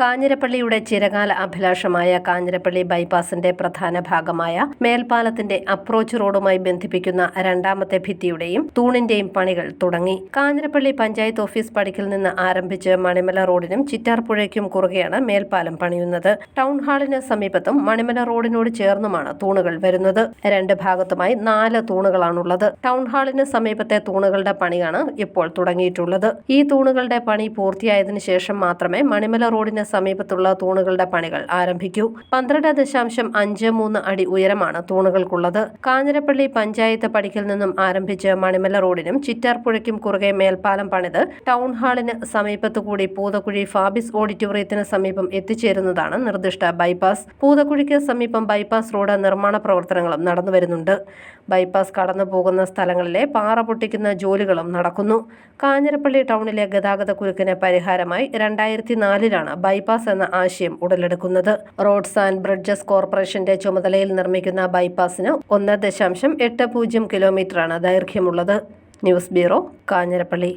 കാഞ്ഞിരപ്പള്ളിയുടെ ചിരകാല അഭിലാഷമായ കാഞ്ഞിരപ്പള്ളി ബൈപ്പാസിന്റെ പ്രധാന ഭാഗമായ മേൽപ്പാലത്തിന്റെ അപ്രോച്ച് റോഡുമായി ബന്ധിപ്പിക്കുന്ന രണ്ടാമത്തെ ഭിത്തിയുടെയും തൂണിന്റെയും പണികൾ തുടങ്ങി. കാഞ്ഞിരപ്പള്ളി പഞ്ചായത്ത് ഓഫീസ് പടിക്കൽ നിന്ന് ആരംഭിച്ച് മണിമല റോഡിനും ചിറ്റാർപ്പുഴയ്ക്കും കുറുകെയാണ് മേൽപ്പാലം പണിയുന്നത്. ടൗൺ ഹാളിന് സമീപത്തും മണിമല റോഡിനോട് ചേർന്നുമാണ് തൂണുകൾ വരുന്നത്. രണ്ട് ഭാഗത്തുമായി നാല് തൂണുകളാണുള്ളത്. ടൗൺ ഹാളിന് സമീപത്തെ തൂണുകളുടെ പണിയാണ് ഇപ്പോൾ തുടങ്ങിയിട്ടുള്ളത്. ഈ തൂണുകളുടെ പണി പൂർത്തിയായതിനു ശേഷം മാത്രമേ മണിമല റോഡിന് സമീപത്തുള്ള തൂണുകളുടെ പണികൾ ആരംഭിക്കൂ. പന്ത്രണ്ട് ദശാംശം അഞ്ച് മൂന്ന് അടി ഉയരമാണ് തൂണുകൾക്കുള്ളത്. കാഞ്ഞിരപ്പള്ളി പഞ്ചായത്ത് പടിക്കൽ നിന്നും ആരംഭിച്ച് മണിമല റോഡിനും ചിറ്റാർപ്പുഴയ്ക്കും കുറുകെ മേൽപ്പാലം പണിത് ടൗൺ ഹാളിന് സമീപത്തുകൂടി പൂതക്കുഴി ഫാബിസ് ഓഡിറ്റോറിയത്തിന് സമീപം എത്തിച്ചേരുന്നതാണ് നിർദ്ദിഷ്ട ബൈപ്പാസ്. പൂതക്കുഴിക്ക് സമീപം ബൈപ്പാസ് റോഡ് നിർമ്മാണ പ്രവർത്തനങ്ങളും നടന്നുവരുന്നുണ്ട് ബൈപ്പാസ് കടന്നു പോകുന്ന സ്ഥലങ്ങളിലെ പാറ പൊട്ടിക്കുന്ന ജോലികളും നടക്കുന്നു. കാഞ്ഞിരപ്പള്ളി ടൗണിലെ ഗതാഗത കുരുക്കിന് പരിഹാരമായി രണ്ടായിരത്തി നാലിലാണ് ബൈപ്പാസ് എന്ന ആശയം ഉടലെടുക്കുന്നത്. റോഡ്സ് ആൻഡ് ബ്രിഡ്ജസ് കോർപ്പറേഷന്റെ ചുമതലയിൽ നിർമ്മിക്കുന്ന ബൈപ്പാസിന് ഒന്ന് ദശാംശം എട്ട് പൂജ്യം കിലോമീറ്ററാണ് ദൈർഘ്യമുള്ളത്. News bureau Kanjirappally.